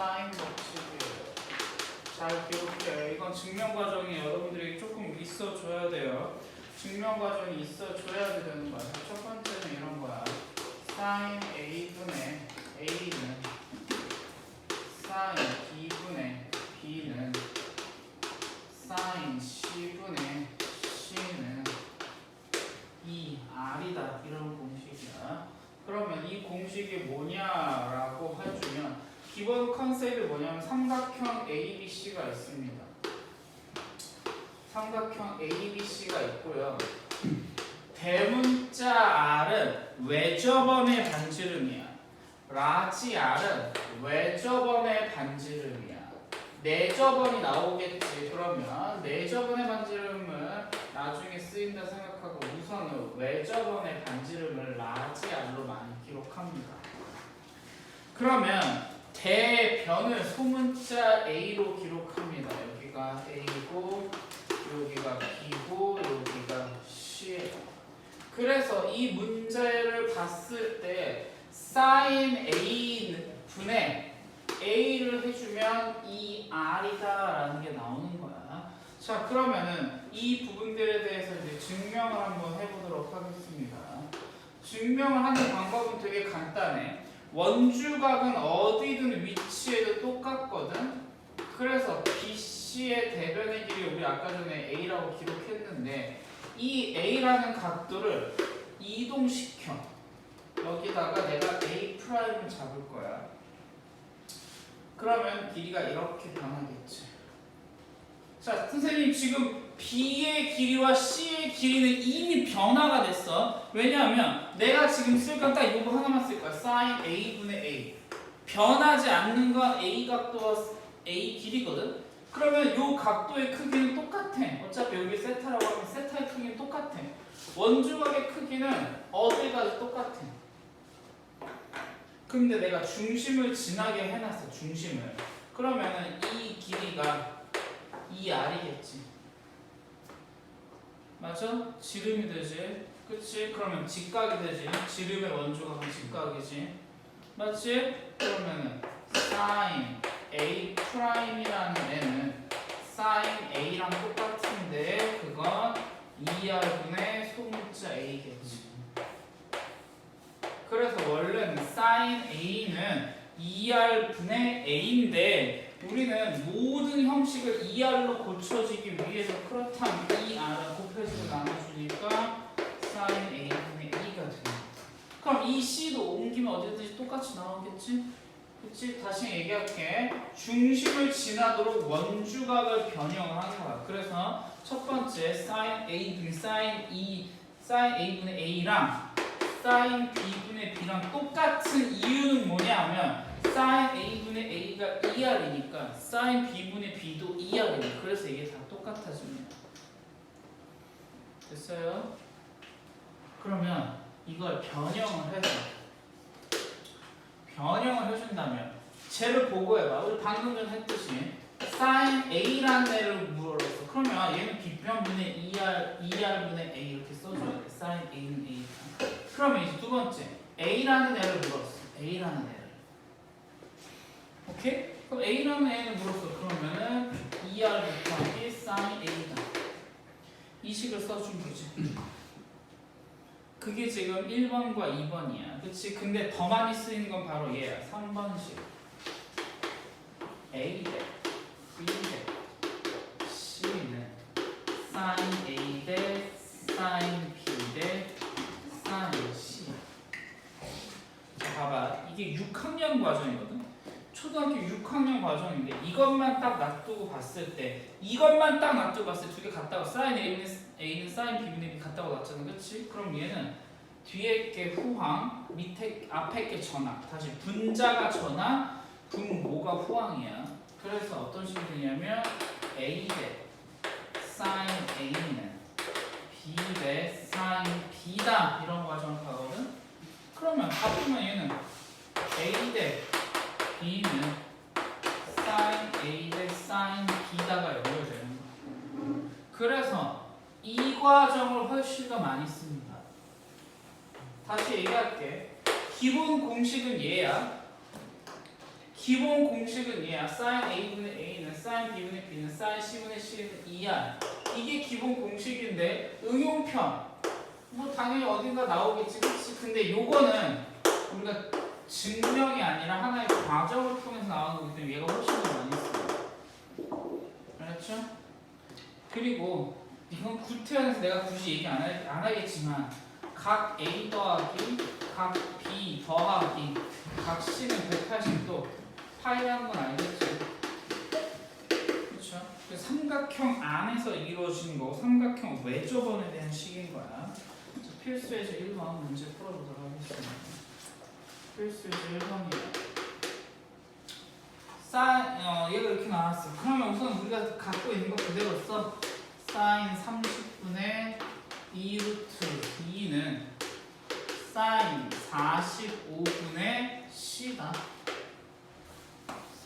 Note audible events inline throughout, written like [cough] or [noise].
사인 법칙이에요. 잘 기억해요. 이건 증명 과정이 여러분들이 조금 있어줘야 돼요. 증명 과정이 있어줘야 되는 거야. 첫 번째는 이런 거야. 사인 a분의 a는 사인 b분의 b는 사인 c분의 c는 2r이다 이런 공식이야. 그러면 이 공식이 뭐냐라고 해주면 기본 컨셉이 뭐냐면 삼각형 ABC가 있습니다. 삼각형 ABC가 있고요. 대문자 R은 외접원의 반지름이야. 라지 R은 외접원의 반지름이야. 내접원이 나오겠지. 그러면 내접원의 반지름은 나중에 쓰인다 생각하고 우선은 외접원의 반지름을 라지 R로 많이 기록합니다. 그러면 대변을 소문자 A로 기록합니다. 여기가 A고 여기가 B고 여기가 C예요. 그래서 이 문제를 봤을 때 sin A 분의 A를 해주면 이 R이다라는 게 나오는 거야. 자 그러면은 이 부분들에 대해서 이제 증명을 한번 해보도록 하겠습니다. 증명을 하는 방법은 되게 간단해. 원주각은 어디든 위치에도 똑같거든. 그래서 BC의 대변의 길이 우리 아까 전에 A라고 기록했는데 이 A라는 각도를 이동시켜. 여기다가 내가 A 프라임을 잡을 거야. 그러면 길이가 이렇게 변하겠지. 자, 선생님 지금 B의 길이와 C의 길이는 이미 변화가 됐어. 왜냐하면 내가 지금 쓸 건 딱 이거 하나만 쓸 거야. sin A분의 A. 변하지 않는 건 A 각도와 A 길이거든. 그러면 이 각도의 크기는 똑같아. 어차피 여기 세타라고 하면 세타의 크기는 똑같아. 원주각의 크기는 어딜 가도 똑같아. 근데 내가 중심을 지나게 해놨어. 중심을. 그러면은 이 길이가 이 R이겠지. 맞아? 지름이 되지. 그치? 그러면 직각이 되지. 지름의 원주각은 직각이지. 맞지? 그러면은 sin a 프라임이라는 애는 sin a랑 똑같은데 그건 2r분의 소문자 a겠지. 그래서 원래는 sin a는 2r분의 a인데 우리는 모든 형식을 2r로 고쳐지기 위해서 그렇다면 2r을 곱해서 나눠주니까 sin a분의 2가 됩니다. 그럼 이 c도 옮기면 어디든지 똑같이 나오겠지? 그치? 다시 얘기할게. 중심을 지나도록 원주각을 변형을 하는 거야. 그래서 첫 번째 sin a분의 sin e sin a분의 a랑 sin b분의 b랑 똑같은 이유는 뭐냐 하면 sin a분의 a가 2r이니까 sin b분의 b도 2r이에요. 그래서 이게 다 똑같아집니다. 됐어요? 그러면 이걸 변형을 해서 변형을 해준다면 쟤를 보고 해봐. 우리 방금 전 했듯이 sin a라는 애를 물어봤어. 그러면 얘는 비변분의 2r, 2r분의 a 이렇게 써줘야 돼. sin a는 a. 그러면 이제 두 번째 a라는 애를 물었어. a라는 애를. 오케이? 그럼 a라는 애를 물었어. 그러면은 2r 곱하기 sin a다. 이 식을 써준 거지. 그게 지금 1번과 2번이야. 그치? 근데 더 많이 쓰이는 건 바로 얘야. 3번식. A 대 B 대 C는 sin A 대 sin B 대 sin C. 자, 봐봐. 이게 6학년 과정이거든. 초등학교 6학년 과정인데 이것만 딱 놔두고 봤을 때 이것만 딱 놔두고 봤을 때 두 개 같다고 sin A는 A는 sin B분의 B 같다고 놨잖아. 그치? 그럼 얘는 뒤에 게 후항, 밑에 앞에 게 전항. 다시 분자가 전항, 분모가 후항이야. 그래서 어떤 식이 되냐면 A 대 sin A는 B 대 sin B다 이런 과정을 가거든. 그러면 가보면 얘는 A 대 B는 sin A 대 sin B다가 연결되는 거야. 그래서 이 과정을 훨씬 더 많이 씁니다. 다시 얘기할게. 기본 공식은 얘야. 기본 공식은 얘야. sin a분의 a는 sin b분의 b는 sin c분의 c는 2야. 이게 기본 공식인데 응용편 뭐 당연히 어딘가 나오겠지, 그렇지? 근데 요거는 우리가 증명이 아니라 하나의 과정을 통해서 나오는 거기 때문에 얘가 훨씬 더 많이 써요. 그렇죠? 그리고 이건 구태연에서 내가 굳이 얘기 안, 하, 안 하겠지만 각 A 더하기 각 B 더하기 각 C는 180도 파이라는 건 알겠지? 그렇죠? 그 삼각형 안에서 이루어지는 거고 삼각형 외접원에 대한 식인 거야. 자, 필수에서 1번 문제 풀어보도록 하겠습니다. 필수에서 1번이야. 사, 어, 얘가 이렇게 나왔어. 그러면 우선 우리가 갖고 있는 거 그대로 써. 사인 30분의 2 루트 2는 사인 45분의 C다.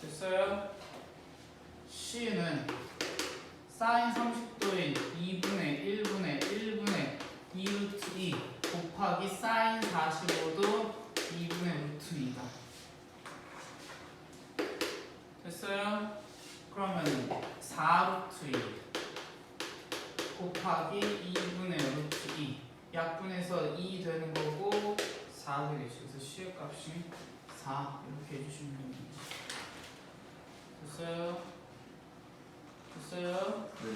됐어요? C는 사인 30도인 2분의 1분의 1분의 2 루트 2 곱하기 사인 45도 2분의 루트 2다. 됐어요? 그러면 4루트 2 곱하기 2분의 루트 2 약분해서 2 되는 거고 4 되겠죠. 그래서 C의 값이 4 이렇게 해주시면 됩니다. 됐어요? 됐어요? 네.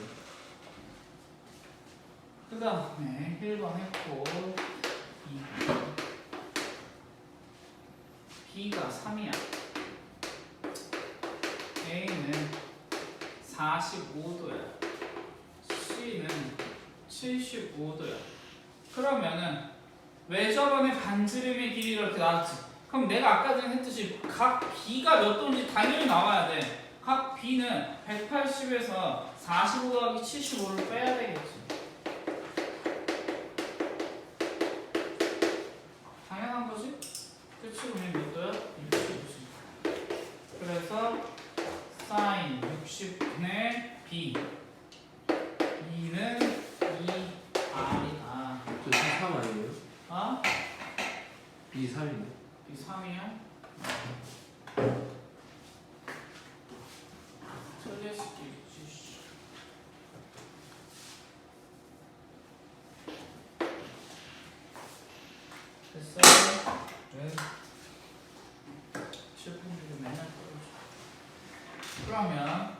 그 다음에 1번 했고 2번 B가 3이야 A는 45도야 C는 75도야. 그러면은 외접원의 반지름의 길이가 이렇게 나왔지? 그럼 내가 아까 전에 했듯이 각 B가 몇 도인지 당연히 나와야 돼 각 B는 180에서 45 더하기 75를 빼야 되겠지 당연한 거지? 그치? 그러면 몇 도야? 60도지. 그래서 사인 60분의 b 2는 2r이다. 저 C3 아니에요? 어? B3이네. 이 3이야? 틀릴 수도 있지. 씨. 됐어요? 네. 실패를 맨날 떨어져. 그러면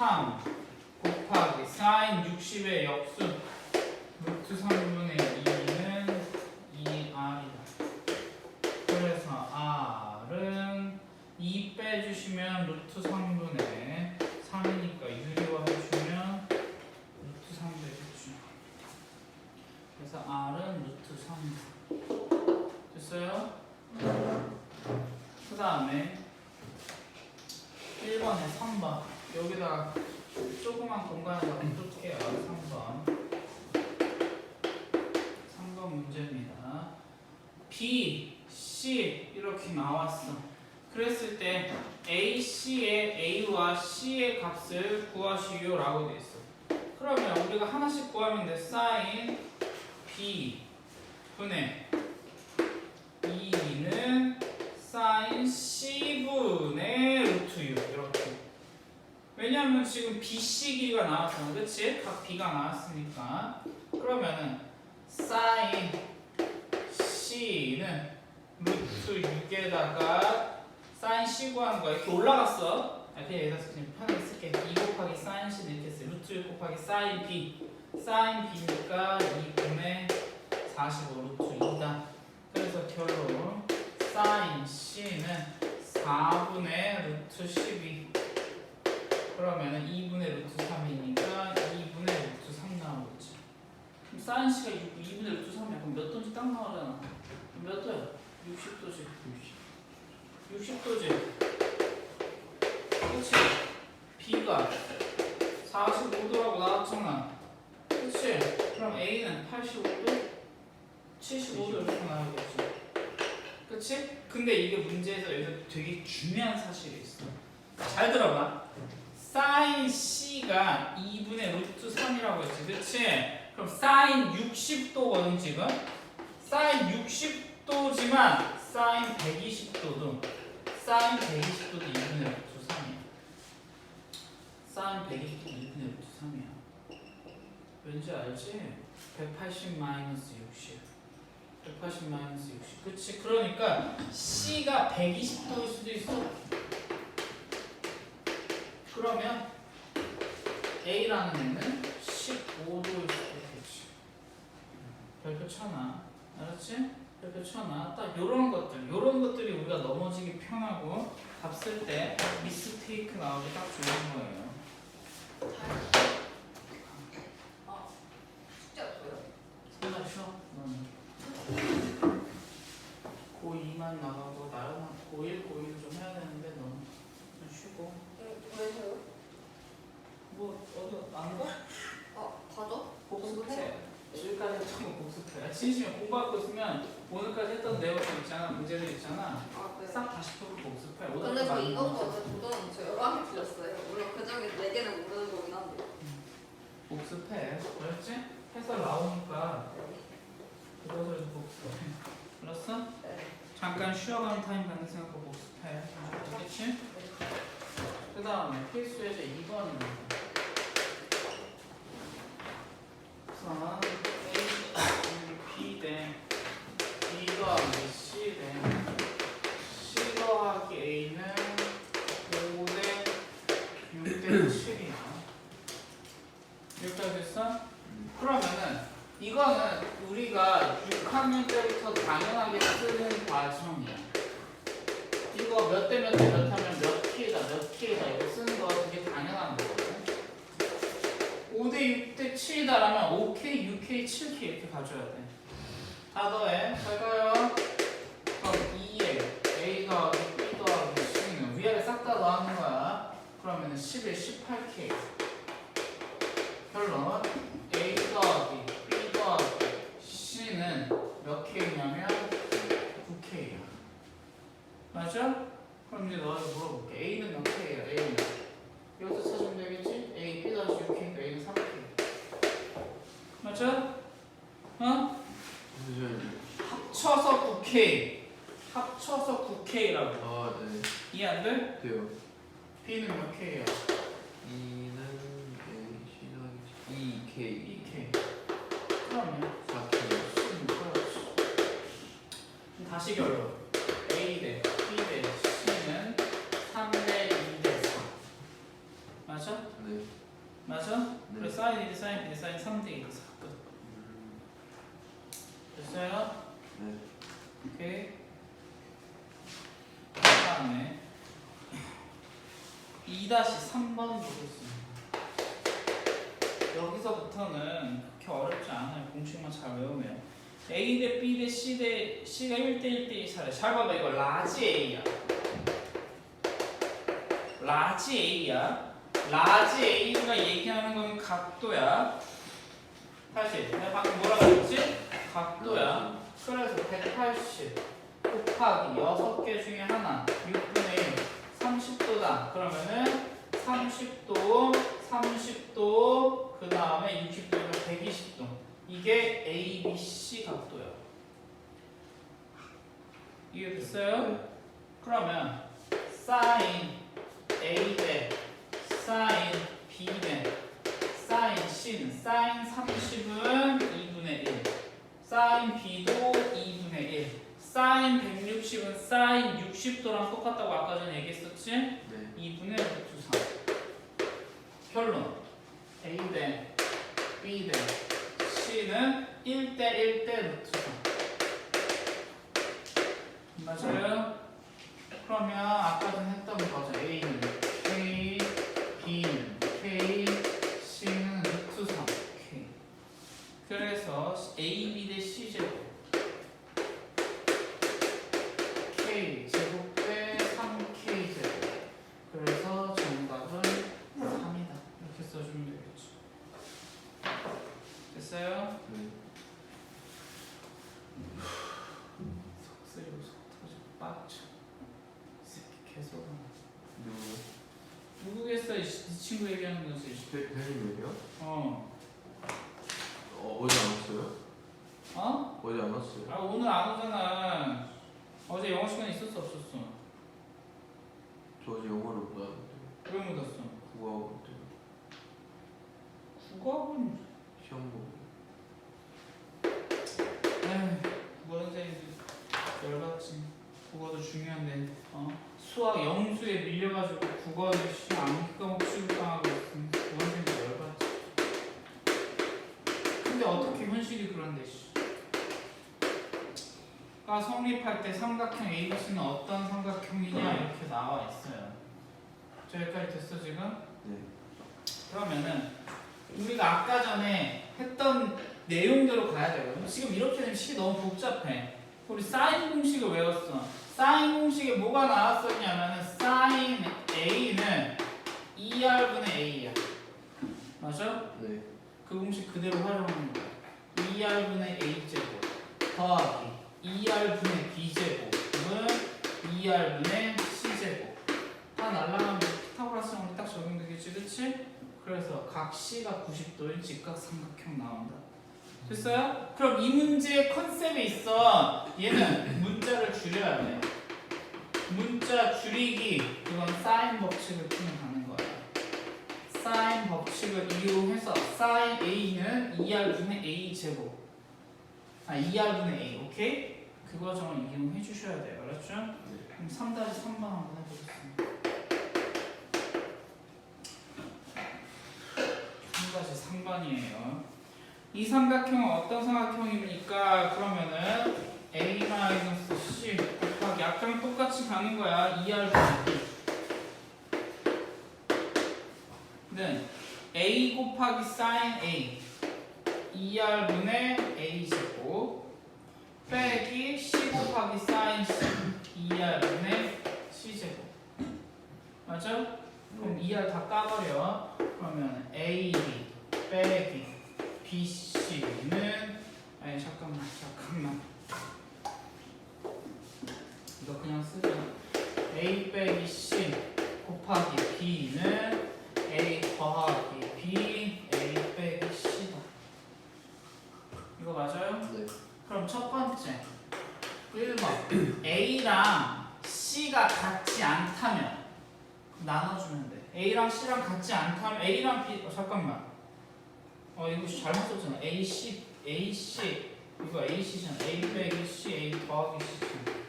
3 곱하기 사인 60의 역수 루트 3분의 2는 2r이다. 그래서 r은 2 빼주시면 루트 3분의 3이니까 유리화 해주면 루트 3 되겠죠. 그래서 r은 루트 3 됐어요? 그 다음에 1번에 3번 여기다가 조그만 공간에다 놔둘게요 3번 3번 문제입니다 B, C 이렇게 나왔어 그랬을 때 A, C의 A와 C의 값을 구하시오 라고 돼 있어. 그러면 우리가 하나씩 구하면 돼. 사인 B 분의 2는 사인 C분의 루트 6 이렇게. 왜냐하면 지금 BC 길이가 나왔잖아. 그치? 각 B가 나왔으니까. 그러면은 사인 C는 루트 6에다가 사인 C 구하는 거야. 이렇게 올라갔어. 아, 그냥 여기다 그냥 편하게 쓸게. 2 곱하기 사인 C는 이렇게 써 루트 6 곱하기 사인 B. 사인 B니까 2분의 45 루트 2다. 그래서 결론. 사인 C는 4분의 루트 12 그러면은 2분의 루트 3이니까 2분의 루트 3 나오겠지. 그럼 사인 C가 2분의 루트 3이야. 그럼 몇 도인지 딱 나오잖아. 몇 도야? 60도지. 60 도지 그치? B가 45도라고 나왔잖아 그치? 그럼 A는 85도? 75도 이렇게 나오겠지 그치? 근데 이게 문제에서 여기서 되게 중요한 사실이 있어 잘 들어봐 사인 C가 2분의 루트 3이라고 했지 그치? 그럼 사인 60도거든 지금 사인 60도지만 사인 120도도 사인 120도도 2분의 루트 3이야. 사인 120도도 2분의 루트 3이야. 왠지 알지? 180 마이너스 60. 180 마이너스 60. 그치? 그러니까 C가 120도일 수도 있어. 그러면 A라는 애는 15도일 수도 있겠지. 별표 쳐놔. 알았지? 쳐놔. 딱 요런 것들, 요런 것들이 우리가 넘어지기 편하고 답쓸때 미스테이크 나오기 딱 좋은 거예요. 아, 숙제 없어요? 생각 쉬어. 너는. 고2만 나가고 나름 고1, 고2를 좀 해야 되는데 너는 좀 쉬고. 왜서요? 뭐 어디 안 가? 아, 가죠? 복습해. 처음 복습해. 진심에 공부하고 있으면 오늘까지 했던 내용들 있잖아, 문제들 있잖아. 아, 네. 싹 다시 펴고 복습해. 근데 저 이번 거 도전 저 여러 개 틀렸어요. 물론 그 중에 네 개는 모르는 거긴 한데. 복습해. 그렇지? 해설 나오니까 그것을 복습해. 알았어? 네. 잠깐 쉬어가는 타임 갖는 생각하고 복습해. 알겠지? 그 다음에 필수 예제 2번은 우선 A, B 더하기 C 대 C 더하기 A는 5대 6대 7이야. 여기까지 됐어? 그러면은 이거는 우리가 6학년 때부터 당연하게 쓰는 과정이야. 이거 몇 대 몇 대 몇 하면 몇 K다 몇 K다 이거 쓰는 거 되게 당연한 거거든. 5대 6대 7이다라면 5K, 6K, 7K 이렇게 가져야 돼. 다 더해. 잘 가요. 그럼 2에 A 더하기 B 더하기 C는 위아래 싹 다 더하는 거야. 그러면은 11, 18K. 결론 A 더하기 B 더하기 C는 몇 K냐면 9K야. 맞아? 그럼 이제 너한테 물어볼게. A는 몇 K야? A는 여기서 찾으면 되겠지? A B 더하기 6K니까 A는 3K. 맞아? 어? 합쳐서 9K. 합쳐서 9K라고. 아, 네. 이해 안 돼? 돼요. B는 몇 K야? 2는 A, C 더하기 2K, 2K. 그러면 4K. C는 그렇지. 그럼 다시 결론. 2-3번 보겠습니다. 여기서부터는 그렇게 어렵지 않아요. 공식만 잘 외우면. A 대 B 대 C 대 C가 1대 1대 2 차례. 잘 봐봐 이거 라지 A야. 라지 A야. 라지 A가 얘기하는 건 각도야. 다시 내가 방금 뭐라고 했지? 각도야. 그래서 180 곱하기 6개 중에 하나 6분의 1 30도다. 그러면은 30도 30도 그 다음에 60도가 120도. 이게 ABC 각도야 이해됐어요? 네. 그러면 사인 A 대 사인 B 대 사인 C는 사인 30은 2분의 1 사인 B도 2분의 1 사인 160은 사인 60도랑 똑같다고 아까 전에 얘기했었지? 네. 2분의 루트 3 결론. A 대 B 대 C는 1대 1대 루트 3 맞아요? 그러면 아까 전에 했던 거죠. A는 K, B는 K, C는 루트 3 K 그래서 A, B 대 C 제곱 K 제곱 대 3K 제곱 그래서 정답은 3이다 이렇게 써주면 되겠죠 됐어요? 네. 속 쓰리고 속 터져 빡쳐 이 새끼 계속 누구? 누구겠어 이, 이 친구 얘기하는 거지 배, 배님이요? 어 어, 어제 안 왔어요? 어? 어제 안 왔어요? 아 오늘 안 오잖아 어제 영어 시간 있었어 없었어? 저 어제 영어를 못왜 묻었어? 국어하고 때 국어학원 시험 보고 에휴 국어 선생님들 열받지 국어도 중요한데 어? 수학 영수에 밀려가지고 국어를 시안 가 성립할 때 삼각형 ABC는 어떤 삼각형이냐 이렇게 나와 있어요 자 여기까지 됐어 지금? 네 그러면은 우리가 아까 전에 했던 내용대로 가야 되거든. 지금 이렇게 되면 식이 너무 복잡해. 우리 사인 공식을 외웠어. 사인 공식에 뭐가 나왔었냐면은 사인 A는 2R분의 A야. 맞아? 네. 그 공식 그대로 활용하는 거야. 2R분의 A제곱 더하기 2R분의 B제곱은 2R분의 C제곱. 다 날라가면 피타고라스 정리 딱 적용되겠지 그치? 그래서 각 C가 90도인 직각삼각형 나온다. 됐어요? 그럼 이 문제의 컨셉이 있어 얘는 문자를 줄여야 돼. 문자 줄이기 그건 사인 법칙을 풀면 가는 거야. 사인 법칙을 이용해서 사인 A는 2R분의 A 제곱 아 2R분의 A 오케이? 그 과정을 이용해 주셔야 돼요. 알았죠? 그럼 3-3번 한번 해보겠습니다. 3-3번이에요. 이 삼각형은 어떤 삼각형입니까? 그러면은 A-C 곱하기 아까랑 똑같이 가는 거야. 2R분의 는 a 곱하기 sin a 2r분의 a 제곱 빼기 c 곱하기 sin c 2r분의 c 제곱. 맞아? 그럼 2r 다 까버려. 그러면 a b 빼기 b c는 아니 잠깐만 잠깐만. 이거 그냥 쓰자. A 빼기 c 곱하기 b는 a 더하기 b a 빼기 c다 이거 맞아요? 네. 그럼 첫 번째 1번 a랑 c가 같지 않다면 나눠주면 돼 a랑 c랑 같지 않다면 a랑 b 어, 잠깐만 어 이거 잘못 썼잖아 a c a c 이거 a c잖아 a 빼기 c a 더하기 c잖아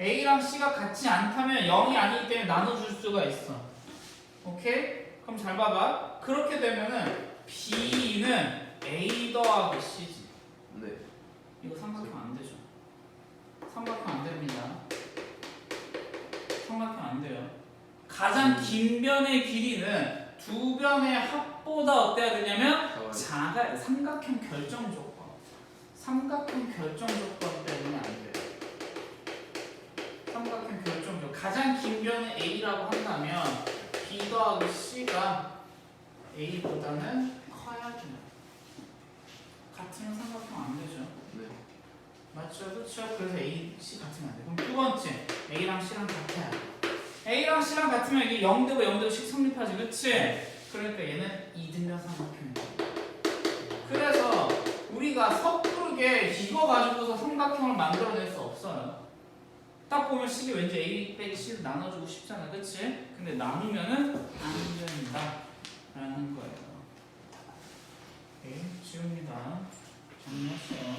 a랑 c가 같지 않다면 0이 아니기 때문에 나눠줄 수가 있어 오케이? 그럼 잘 봐봐. 그렇게 되면은 B는 A 더하기 C지. 네. 이거 삼각형 안 되죠? 삼각형 안 됩니다. 삼각형 안 돼요. 가장 긴 변의 길이는 두 변의 합보다 어때야 되냐면. 작아요. 삼각형 결정 조건. 삼각형 결정 조건 때문에 안 돼요. 삼각형 결정 조건. 가장 긴 변의 A라고 한다면 B 더하기 C가 A보다는 커야 돼요. 같으면 삼각형 안 되죠. 네. 맞죠? 그렇죠? 그래서 A, C 같으면 안 돼. 그럼 두 번째, A랑 C랑 같아야 돼. A랑 C랑 같으면 이게 0되고 0되고씩 성립하지, 그렇지? 그러니까 얘는 이등변 삼각형이야. 그래서 우리가 섣부르게 이거 가지고서 삼각형을 만들어낼 수 없어요. 딱 보면 C가 왠지 A 빼기 C를 나눠주고 싶잖아, 그렇지? 근데 나누면은 안 된다. 라는 거예요. 오케이, 지웁니다. 정리했어요.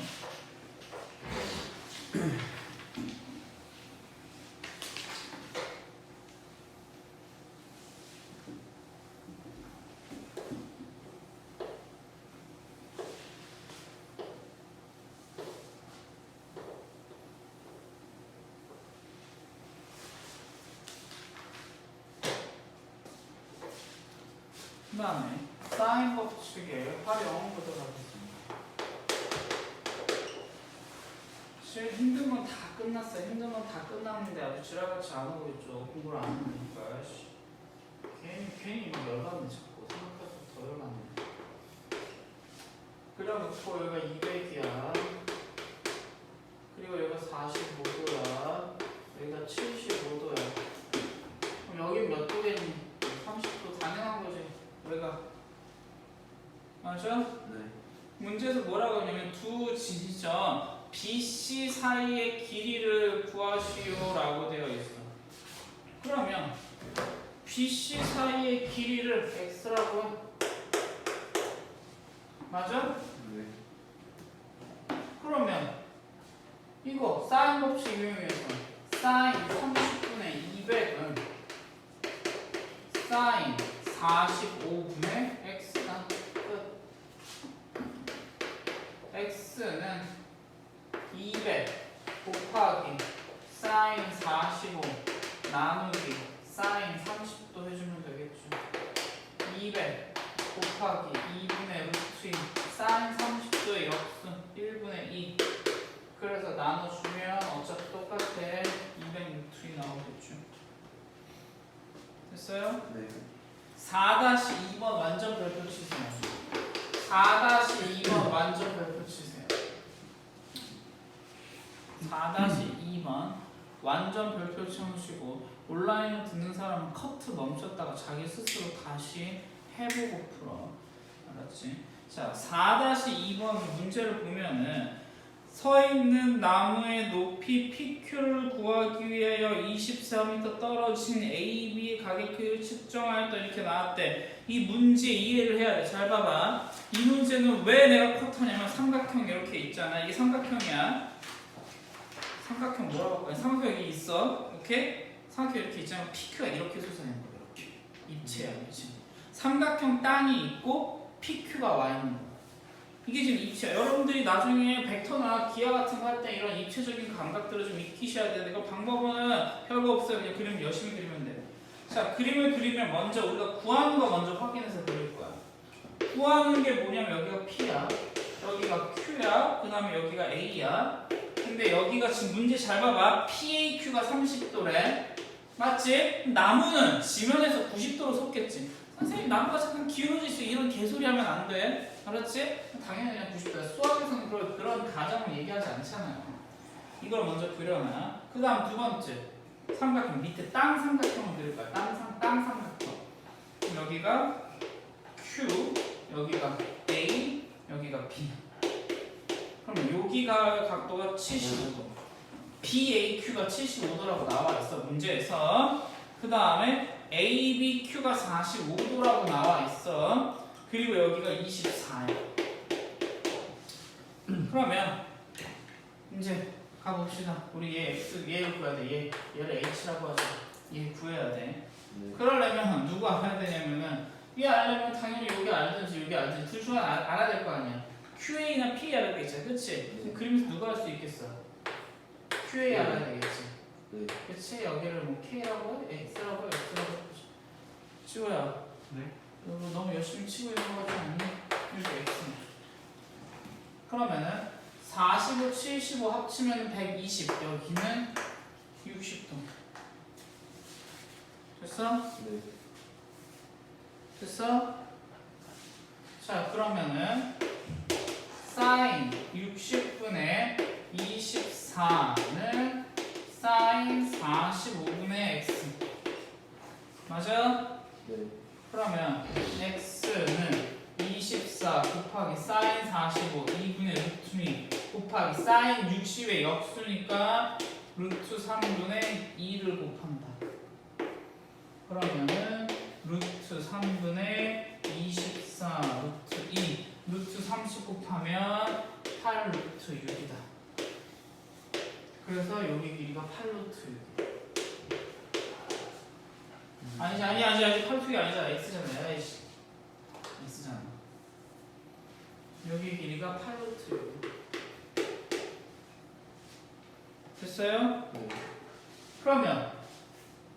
그 다음에 사인 법칙의 활용 보도록 하겠습니다. 사실 힘든 건 다 끝났어요. 힘든 건 다 끝났는데 아주 지랄같이 안 오고 있죠. 공부를 안 하니까. 씨. 괜히 괜히 막 열받네 자꾸 생각할수록 더 열받네. 그래놓고 여기가 200이야. 그리고 여기가 45도야. 여기가 75도야. 그럼 여긴 몇 도겠니? 30도 당연한 거지. 여기가 맞아? 네. 문제에서 뭐라고 하냐면 두 지지점 BC 사이의 길이를 구하시오라고 되어 있어. 그러면 BC 사이의 길이를 x라고 해. 맞아? 네. 그러면 이거 사인 법칙 이용해서 사인 30분의 200은 사인 45분의 x가 끝. X는 200 곱하기 사인 45 나누기 사인 30도 해주면 되겠죠. 200 곱하기 2분의 루트인 사인 30도의 역순 1분의 2 그래서 나눠주면 어차피 똑같아 200 루트이 나오겠죠. 됐어요? 네. 4-2번 완전 별표 치세요. 4-2번 완전 별표 치세요. 4-2번 완전 별표 쳐놓으시고 온라인을 듣는 사람은 커트 멈췄다가 자기 스스로 다시 해보고 풀어. 알았지? 자, 4-2번 문제를 보면은 서 있는 나무의 높이 PQ를 구하기 위하여 24m 떨어진 AB의 측정할 때 이렇게 나왔대. 이 문제 이해를 해야 돼. 잘 봐봐. 이 문제는 왜 내가 컷하냐면 삼각형 이렇게 있잖아. 이게 삼각형이야. 삼각형 뭐라고 할거야 삼각형 여기 있어. 오케이? 삼각형 이렇게 있잖아. PQ가 이렇게 솟아있는 거야. 이렇게. 입체야, 입체. 삼각형 땅이 있고 PQ가 와 있는 거야. 이게 지금 입체야. 여러분들이 나중에 벡터나 기하 같은 거 할 때 이런 입체적인 감각들을 좀 익히셔야 돼. 이거 방법은 별거 없어요. 그냥 그림 열심히 그리면 돼. 자, 그림을 그리면 먼저 우리가 구하는 거 먼저 확인해서 그릴 거야. 구하는 게 뭐냐면 여기가 P야. 여기가 Q야. 그 다음에 여기가 A야. 근데 여기가 지금 문제 잘 봐봐. PAQ가 30도래. 맞지? 나무는 지면에서 90도로 섰겠지. 선생님 나무가 잠깐 기울어져 있어. 이런 개소리 하면 안 돼. 알았지? 당연히 그냥 90도야. 수학에서는 그런, 그런 가정을 얘기하지 않잖아요. 이걸 먼저 그려놔. 그 다음 두 번째. 삼각형. 밑에 땅 삼각형을 그릴 거야. 땅, 삼, 땅 삼각형. 여기가 Q, 여기가 A, 여기가 B. 그러면 여기가 각도가 75도. BAQ가 75도라고 나와 있어 문제에서. 그 다음에 ABQ가 45도라고 나와 있어. 그리고 여기가 24야. [clears throat] 그러면 이제 가봅시다. 우리 얘 X, 얘를 구해야 돼. 얘, 얘를 H라고 하자. 얘 구해야 돼. 네. 그러려면 누가 알아야 되냐면은 얘 알려면 당연히 여기 알든지 여기 알든지 둘중 하나 알- 알아야 될 거 아니야. QA나 P 알아야 되겠지, 그렇지? 네. 그림에서 누가 할 수 있겠어? QA 네. 알아야 되겠지. 네. 그렇지? 여기를 뭐 K라고 해, X라고 해, X라고 해. 지호야, 네. 너 너무 열심히 치고 있는 거 같지 않니? 여기 X. 그러면은 45, 75 합치면 120. 여기는 60도. 됐어? 네. 됐어? 자 그러면은 사인 60분의 24는 사인 45분의 x 맞아? 네. 그러면 x는 24 곱하기 사인 45 2분의 루트 2 곱하기 사인 60의 역수니까 루트 3분의 2를 곱한다 그러면은 루트 3분의 24 루트 2 루트 30 곱하면 8 루트 6이다. 그래서 여기 길이가 8 루트 6 아니지 아니 아니 아니 8 루트 6이 아니잖아. X잖아. 에이씨 x잖아. 여기 길이가 8 루트 6 됐어요? 네. 그러면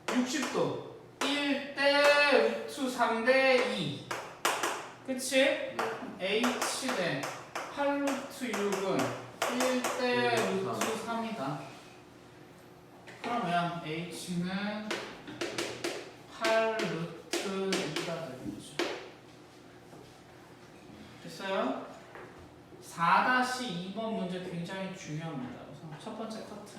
60도 1대 루트 3대 2 그치? H 대 8루트 6은 1대 루트 3이다. 그러면 h는 8루트 2가 되겠죠. 됐어요? 4-2번 문제 굉장히 중요합니다. 우선 첫 번째 커트